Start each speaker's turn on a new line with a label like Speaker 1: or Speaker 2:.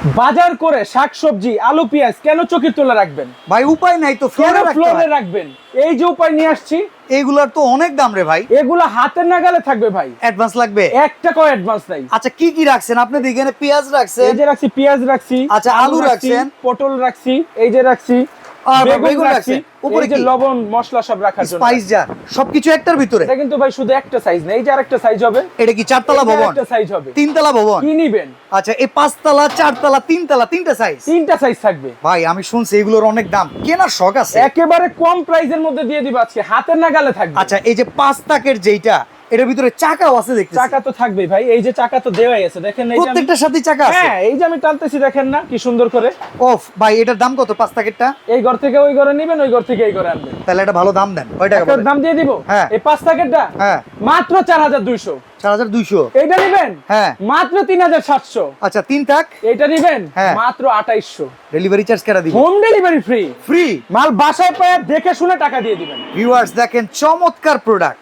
Speaker 1: বাজার করে শাকসবজি আলু পেঁয়াজ কেন চোখের তোলা রাখবেন?
Speaker 2: ভাই উপায় নাই তো ফ্লোরে
Speaker 1: ফ্লোরে রাখবেন? এই যে উপায় নিয়ে আসছি
Speaker 2: এইগুলার তো অনেক দাম রে ভাই।
Speaker 1: এগুলো হাতের নাগালে থাকবে ভাই।
Speaker 2: অ্যাডভান্স লাগবে?
Speaker 1: একটা টাকাও অ্যাডভান্স নাই।
Speaker 2: আচ্ছা কি কি রাখছেন? আপনি এখানে পেঁয়াজ রাখছেন।
Speaker 1: এই যে রাখছি পেঁয়াজ রাখছি
Speaker 2: আচ্ছা, আলু রাখছেন।
Speaker 1: পটল রাখছি এই যে রাখছি
Speaker 2: আর
Speaker 1: বেগুন
Speaker 2: বেগুন
Speaker 1: রাখছি
Speaker 2: উপরে
Speaker 1: এই যে
Speaker 2: কি?
Speaker 1: লবণ মশলা সব রাখার জন্য।
Speaker 2: স্পাইস জার সবকিছু একটার ভিতরে?
Speaker 1: এটা কিন্তু ভাই শুধু একটা সাইজ না এই যে আরেকটা সাইজ হবে
Speaker 2: এটা কি চারতলা ভবন?
Speaker 1: আরেকটা সাইজ হবে।
Speaker 2: তিনতলা ভবন?
Speaker 1: কি নিবেন?
Speaker 2: আচ্ছা এই পাঁচতলা চারতলা তিনতলা তিনটা সাইজ
Speaker 1: তিনটা সাইজ থাকবে।
Speaker 2: ভাই আমি শুনছি এগুলোর অনেক দাম। কেনার শখ আছে?
Speaker 1: একেবারে কম প্রাইসের মধ্যে দিয়ে দিব আজকে হাতের নাগালে থাকবে।
Speaker 2: আচ্ছা এই যে পাঁচ তাকের যেইটা এটার ভিতরে চাকাও আছে দেখতে
Speaker 1: চাকা তো থাকবেই ভাই এই যে চাকা তো দেওয়াই আছে দেখেন এই
Speaker 2: প্রত্যেকটার সাথে চাকা আছে।
Speaker 1: হ্যাঁ এই যে আমি টানতেছি দেখেন না কি সুন্দর করে।
Speaker 2: অফ ভাই এটার দাম কত পাঁচ তাকেরটা
Speaker 1: এই ঘর থেকে ওই ঘরে নিবেন ওই ঘর থেকে এই ঘরে আনবেন।
Speaker 2: তাহলে একটা ভালো দাম দেন কয় টাকা?
Speaker 1: দাম দিয়ে দিব?
Speaker 2: হ্যাঁ।
Speaker 1: এই পাঁচ প্যাকেটটা?
Speaker 2: হ্যাঁ।
Speaker 1: মাত্র চার হাজার দুইশো।
Speaker 2: চার হাজার দুইশো।
Speaker 1: এইটা নিবেন?
Speaker 2: হ্যাঁ।
Speaker 1: মাত্র তিন হাজার সাতশো।
Speaker 2: আচ্ছা তিন তাক
Speaker 1: এইটা নিবেন?
Speaker 2: হ্যাঁ।
Speaker 1: মাত্র আঠাইশশো।
Speaker 2: ডেলিভারি চার্জ কেটে দিব?
Speaker 1: হোম ডেলিভারি ফ্রি
Speaker 2: ফ্রি
Speaker 1: মাল বাসায় পেয়ে দেখে শুনে টাকা দিয়ে দিবেন।
Speaker 2: ভিউয়ার্স দেখেন চমৎকার প্রোডাক্ট